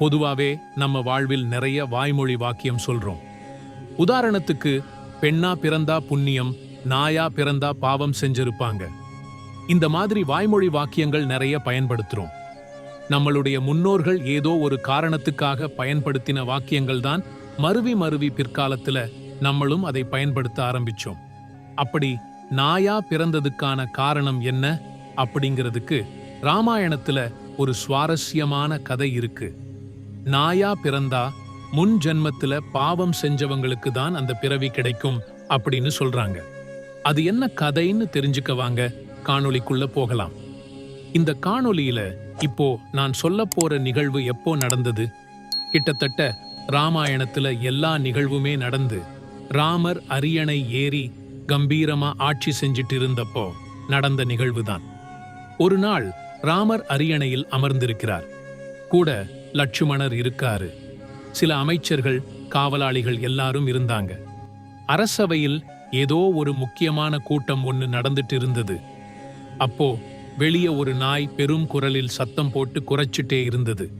பொதுவாவே நம்ம வாழ்வில் நிறைய வாய்மொழி வாக்கியம் சொல்றோம். உதாரணத்துக்கு பெண்ணா பிறந்தா புண்ணியம் நாயா பிறந்தா பாவம் செஞ்சிருப்பாங்க. இந்த மாதிரி வாய்மொழி வாக்கியங்கள் நிறைய பயன்படுத்துறோம். நம்மளுடைய முன்னோர்கள் ஏதோ ஒரு காரணத்துக்காக பயன்படுத்தின வாக்கியங்கள் தான் மருவி மருவி பிற்காலத்துல நம்மளும் அதை பயன்படுத்த ஆரம்பிச்சோம். அப்படி நாயா பிறந்ததுக்கான காரணம் என்ன? அப்படிங்கிறதுக்கு ராமாயணத்துல ஒரு சுவாரஸ்யமான கதை இருக்கு. நாயா பிறந்தா முன் ஜென்மத்துல பாவம் செஞ்சவங்களுக்கு தான் அந்த பிறவி கிடைக்கும் அப்படின்னு சொல்றாங்க. அது என்ன கதைன்னு தெரிஞ்சுக்க வாங்க காணொளிக்குள்ள போகலாம். இந்த காணொளியில இப்போ நான் சொல்ல போற நிகழ்வு எப்போ நடந்தது? கிட்டத்தட்ட ராமாயணத்துல எல்லா நிகழ்வுமே நடந்து ராமர் அரியணை ஏறி கம்பீரமா ஆட்சி செஞ்சிட்டு இருந்தப்போ நடந்த நிகழ்வுதான். ஒரு நாள் ராமர் அரியணையில் அமர்ந்திருக்கிறார். கூட லட்சுமணர் இருக்காரு. சில அமைச்சர்கள் காவலாளிகள் எல்லாரும் இருந்தாங்க. அரசவையில் ஏதோ ஒரு முக்கியமான கூட்டம் ஒன்று நடந்துட்டு இருந்தது அப்போ வெளியே ஒரு நாய் பெரும் குரலில் சத்தம் போட்டு குறைச்சிட்டே இருந்தது.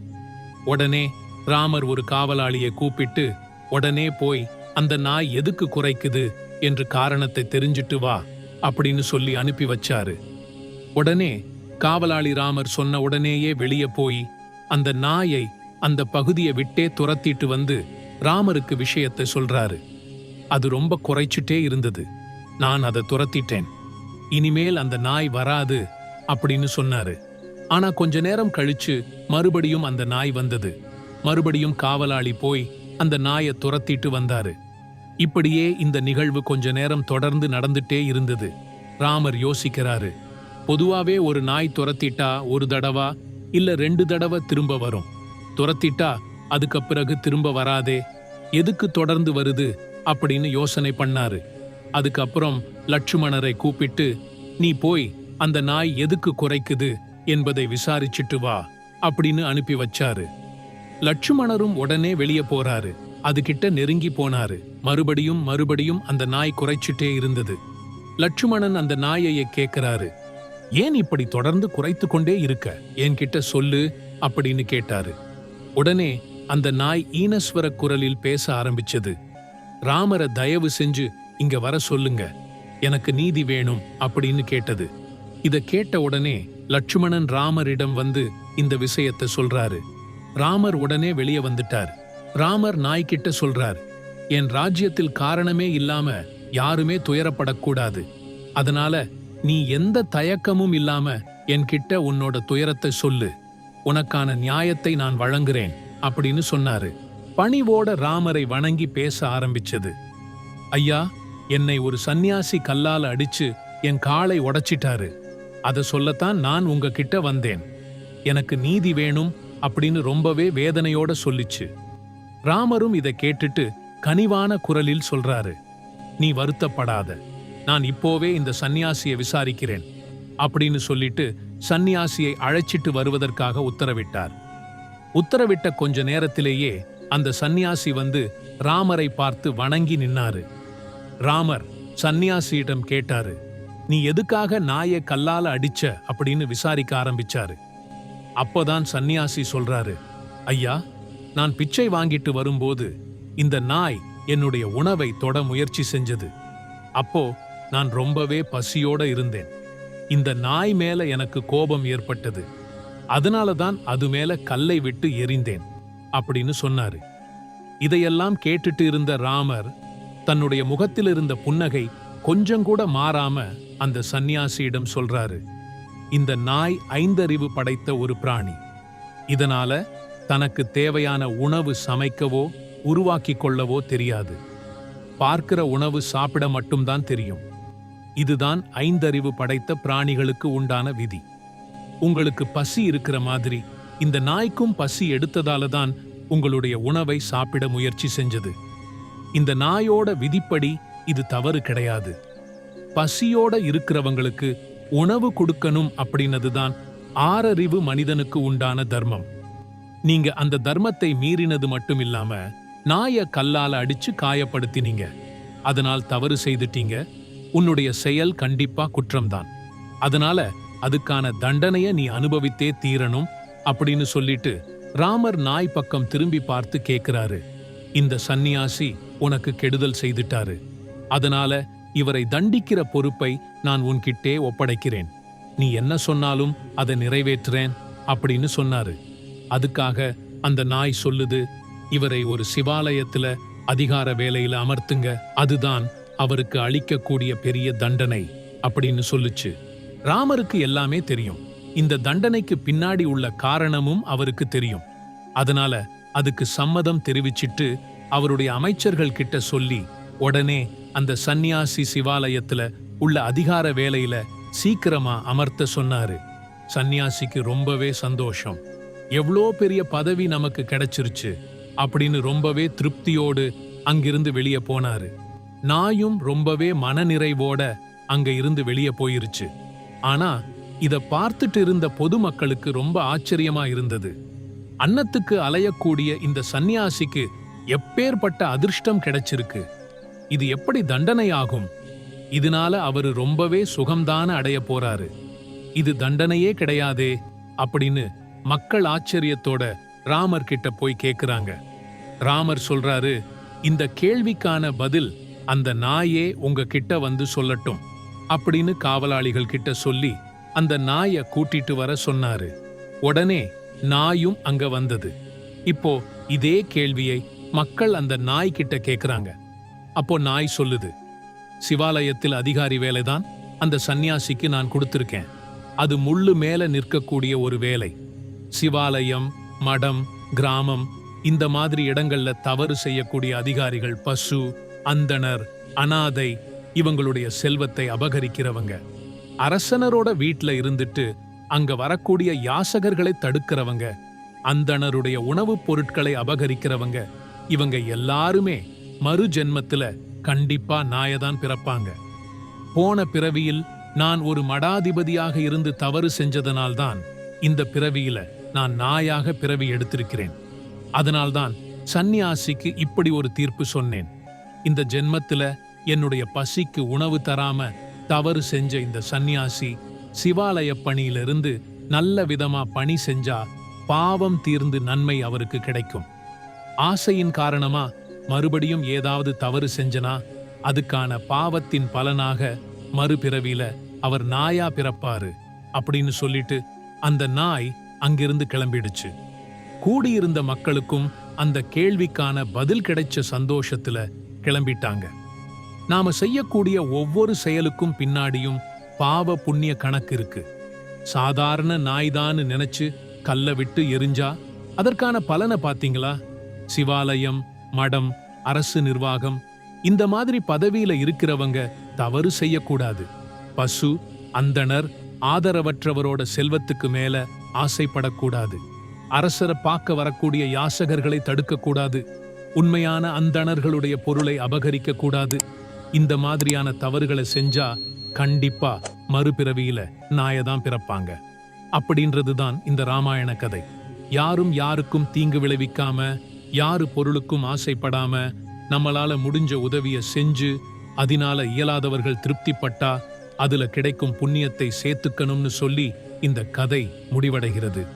உடனே ராமர் ஒரு காவலாளியை கூப்பிட்டு உடனே போய் அந்த நாய் எதுக்கு குறைக்குது? என்று காரணத்தை தெரிஞ்சிட்டு வா அப்படின்னு சொல்லி அனுப்பி வச்சாரு. உடனே காவலாளி ராமர் சொன்ன உடனேயே வெளியே போய் அந்த நாயை அந்த பகுதியை விட்டே துரத்திட்டு வந்து ராமருக்கு விஷயத்தை சொல்றாரு. அது ரொம்ப குறைச்சிட்டே இருந்தது. நான் அதை துரத்திட்டேன். இனிமேல் அந்த நாய் வராது அப்படின்னு சொன்னாரு. ஆனா கொஞ்ச நேரம் கழிச்சு மறுபடியும் அந்த நாய் வந்தது. மறுபடியும் காவலாளி போய் அந்த நாயை துரத்திட்டு வந்தாரு. இப்படியே இந்த நிகழ்வு கொஞ்ச நேரம் தொடர்ந்து நடந்துட்டே இருந்தது. ராமர் யோசிக்கிறாரு. பொதுவாவே ஒரு நாய் துரத்திட்டா ஒரு தடவா இல்ல ரெண்டு தடவை திரும்ப வரும். துரத்திட்டா அதுக்கு பிறகு திரும்ப வராதே. எதுக்கு தொடர்ந்து வருது அப்படின்னு யோசனை பண்ணாரு. அதுக்கப்புறம் லட்சுமணரை கூப்பிட்டு நீ போய் அந்த நாய் எதுக்கு குறைக்குது என்பதை விசாரிச்சிட்டு வா அப்படின்னு அனுப்பி வச்சாரு. லட்சுமணரும் உடனே வெளியே போறாரு. அதுகிட்ட நெருங்கி போனாரு. மறுபடியும் மறுபடியும் அந்த நாய் குறைச்சிட்டே இருந்தது. லட்சுமணன் அந்த நாயையை கேட்கிறாரு ஏன் இப்படி தொடர்ந்து குறைத்து கொண்டே இருக்க? என்கிட்ட சொல்லு அப்படின்னு கேட்டாரு. உடனே அந்த நாய் ஈனஸ்வர குரலில் பேச ஆரம்பிச்சது. ராமரை தயவு செஞ்சு இங்க வர சொல்லுங்க. எனக்கு நீதி வேணும் அப்படின்னு கேட்டது. இத கேட்ட உடனே லட்சுமணன் ராமரிடம் வந்து இந்த விஷயத்த சொல்றாரு. ராமர் உடனே வெளியே வந்துட்டார். ராமர் நாய்கிட்ட சொல்றார் என் ராஜ்யத்தில் காரணமே இல்லாம யாருமே துயரப்படக்கூடாது. அதனால நீ எந்த தயக்கமும் இல்லாம என்கிட்ட உன்னோட துயரத்தை சொல்லு. உனக்கான நியாயத்தை நான் வழங்குறேன் அப்படின்னு சொன்னாரு. பணிவோட ராமரை வணங்கி பேச ஆரம்பிச்சது. ஐயா என்னை ஒரு சந்நியாசி கல்லால அடிச்சு என் காலை உடைச்சிட்டாரு. அதை சொல்லத்தான் நான் உங்ககிட்ட வந்தேன். எனக்கு நீதி வேணும் அப்படின்னு ரொம்பவே வேதனையோட சொல்லிச்சு. ராமரும் இதை கேட்டுட்டு கனிவான குரலில் சொல்றாரு. நீ வருத்தப்படாத. நான் இப்போவே இந்த சந்நியாசியை விசாரிக்கிறேன் அப்படின்னு சொல்லிட்டு சந்நியாசியை அழைச்சிட்டு வருவதற்காக உத்தரவிட்டார். உத்தரவிட்ட கொஞ்ச நேரத்திலேயே அந்த சந்நியாசி வந்து ராமரை பார்த்து வணங்கி நின்னாரு. ராமர் சந்நியாசியிடம் கேட்டாரு நீ எதுக்காக நாயை கல்லால அடிச்ச? அப்படின்னு விசாரிக்க ஆரம்பிச்சாரு. அப்போதான் சந்நியாசி சொல்றாரு ஐயா நான் பிச்சை வாங்கிட்டு வரும்போது இந்த நாய் என்னுடைய உணவை தொட முயற்சி செஞ்சது. அப்போ நான் ரொம்பவே பசியோட இருந்தேன். இந்த நாய் மேல எனக்கு கோபம் ஏற்பட்டது. அதனால தான் அது மேல கல்லை விட்டு எறிந்தேன் அப்படின்னு சொன்னாரு. இதையெல்லாம் கேட்டுட்டு இருந்த ராமர் தன்னுடைய முகத்தில் இருந்த புன்னகை கொஞ்சம் கூட மாறாம அந்த சந்நியாசியிடம் சொல்றாரு. இந்த நாய் ஐந்தறிவு படைத்த ஒரு பிராணி. இதனால தனக்கு தேவையான உணவு சமைக்கவோ உருவாக்கி கொள்ளவோ தெரியாது. பார்க்கிற உணவு சாப்பிட மட்டும்தான் தெரியும். இதுதான் ஐந்தறிவு படைத்த பிராணிகளுக்கு உண்டான விதி. உங்களுக்கு பசி இருக்கிற மாதிரி இந்த நாய்க்கும் பசி எடுத்ததால தான் உங்களுடைய உணவை சாப்பிட முயற்சி செஞ்சது. இந்த நாயோட விதிப்படி இது தவறு கிடையாது. பசியோட இருக்கிறவங்களுக்கு உணவு கொடுக்கணும் அப்படின்னது தான் ஆறறிவு மனிதனுக்கு உண்டான தர்மம். நீங்க அந்த தர்மத்தை மீறினது மட்டும் இல்லாம நாய கல்லால அடிச்சு காயப்படுத்தினீங்க. அதனால் தவறு செய்துட்டீங்க. உன்னுடைய செயல் கண்டிப்பா குற்றம்தான். அதனால அதுக்கான தண்டனைய நீ அனுபவித்தே தீரணும் அப்படின்னு சொல்லிட்டு ராமர் நாய் பக்கம் திரும்பி பார்த்து கேக்குறாரு. இந்த சந்நியாசி உனக்கு கெடுதல் செய்துட்டாரு. அதனால இவரை தண்டிக்கிற பொறுப்பை நான் உன்கிட்டே ஒப்படைக்கிறேன். நீ என்ன சொன்னாலும் அதை நிறைவேற்றுறேன் அப்படின்னு சொன்னாரு. அதுக்காக அந்த நாய் சொல்லுது இவரை ஒரு சிவாலயத்துல அதிகார வேலையில அமர்த்துங்க. அதுதான் அவருக்கு அளிக்கக்கூடிய பெரிய தண்டனை அப்படின்னு சொல்லுச்சு. ராமருக்கு எல்லாமே தெரியும். இந்த தண்டனைக்கு பின்னாடி உள்ள காரணமும் அவருக்கு தெரியும். அதனால அதுக்கு சம்மதம் தெரிவிச்சிட்டு அவருடைய அமைச்சர்கள் கிட்ட சொல்லி உடனே அந்த சந்நியாசி சிவாலயத்துல உள்ள அதிகார வேலையில சீக்கிரமா அமர்த்த சொன்னாரு. சந்நியாசிக்கு ரொம்பவே சந்தோஷம். எவ்வளோ பெரிய பதவி நமக்கு கிடைச்சிருச்சு அப்படின்னு ரொம்பவே திருப்தியோடு அங்கிருந்து வெளியே போனாரு. நாயும் ரொம்பவே மனநிறைவோட அங்க இருந்து வெளியே போயிருச்சு. ஆனா இத பார்த்துட்டு இருந்த பொதுமக்களுக்கு ரொம்ப ஆச்சரியமா இருந்தது. அன்னத்துக்கு அலையக்கூடிய இந்த சந்நியாசிக்கு எப்பேற்பட்ட அதிர்ஷ்டம் கிடைச்சிருக்கு? இது எப்படி தண்டனை ஆகும் இதனால அவரு ரொம்பவே சுகம்தான அடைய போறாரு. இது தண்டனையே கிடையாதே அப்படின்னு மக்கள் ஆச்சரியத்தோட ராமர் கிட்ட போய் கேக்குறாங்க. ராமர் சொல்றாரு இந்த கேள்விக்கான பதில் அந்த நாயே உங்க கிட்ட வந்து சொல்லட்டும் அப்படின்னு காவலாளிகள் கிட்ட சொல்லி அந்த நாயை கூட்டிட்டு வர சொன்னாரு. உடனே நாயும் அங்க வந்தது. இப்போ இதே கேள்வியை மக்கள் அந்த நாய் கிட்ட கேக்குறாங்க. அப்போ நாய் சொல்லுது சிவாலயத்தில் அதிகாரி வேலைதான். அந்த சந்நியாசிக்கு நான் கொடுத்திருக்கேன். அது முள்ளு மேல நிற்கக்கூடிய ஒரு வேலை. சிவாலயம் மடம் கிராமம் இந்த மாதிரி இடங்கள்ல தவறு செய்யக்கூடிய அதிகாரிகள் பசு அந்தணர் அனாதை இவங்களுடைய செல்வத்தை அபகரிக்கிறவங்க. அரசனரோட வீட்டில் இருந்துட்டு அங்க வரக்கூடிய யாசகர்களை தடுக்கிறவங்க அந்தணருடைய உணவுப் பொருட்களை அபகரிக்கிறவங்க இவங்க எல்லாருமே மறு ஜென்மத்துல கண்டிப்பா நாயதான் பிறப்பாங்க. போன பிறவியில் நான் ஒரு மடாதிபதியாக இருந்து தவறு செஞ்சதனால்தான் இந்த பிறவியில நான் நாயாக பிறவி எடுத்திருக்கிறேன். அதனால்தான் சந்நியாசிக்கு இப்படி ஒரு தீர்ப்பு சொன்னேன். இந்த ஜென்மத்துல என்னுடைய பசிக்கு உணவு தராம தவறு செஞ்ச இந்த சந்நியாசி சிவாலய பணியிலிருந்து நல்ல விதமா பணி செஞ்சா பாவம் தீர்ந்து நன்மை அவருக்கு கிடைக்கும். ஆசையின் காரணமா மறுபடியும் ஏதாவது தவறு செஞ்சனா அதுக்கான பாவத்தின் பலனாக மறுபிறவியில அவர் நாயா பிறப்பாரு அப்படின்னு சொல்லிட்டு அந்த நாய் அங்கிருந்து கிளம்பிடுச்சு. கூடியிருந்த மக்களுக்கும் அந்த கேள்விக்கான பதில் கிடைச்ச சந்தோஷத்துல கிளம்பிட்டாங்க. நாம செய்யக்கூடிய ஒவ்வொரு செயலுக்கும் பின்னாடியும் பாவ புண்ணிய கணக்கு இருக்கு. சாதாரண நாய்தான்னு நினைச்சு கல்ல விட்டு எரிஞ்சா அதற்கான பலனை பார்த்தீங்களா? சிவாலயம் மடம் அரசு நிர்வாகம் இந்த மாதிரி பதவியில இருக்கிறவங்க தவறு செய்யக்கூடாது. பசு அந்தணர் ஆதரவற்றவரோட செல்வத்துக்கு மேல ஆசைப்படக்கூடாது. அரசரை பார்க்க வரக்கூடிய யாசகர்களை தடுக்கக்கூடாது. உண்மையான அந்தணர்களுடைய பொருளை அபகரிக்க கூடாது இந்த மாதிரியான தவறுகளை செஞ்சா கண்டிப்பா மறுபிறவியில நாயதான் பிறப்பாங்க. அப்படின்றது தான் இந்த ராமாயண கதை. யாரும் யாருக்கும் தீங்கு விளைவிக்காம யாரு பொருளுக்கும் ஆசைப்படாம நம்மளால முடிஞ்ச உதவிய செஞ்சு அதனால இயலாதவர்கள் திருப்திப்பட்டா அதுல கிடைக்கும் புண்ணியத்தை சேர்த்துக்கணும்னு சொல்லி இந்த கதை முடிவடைகிறது.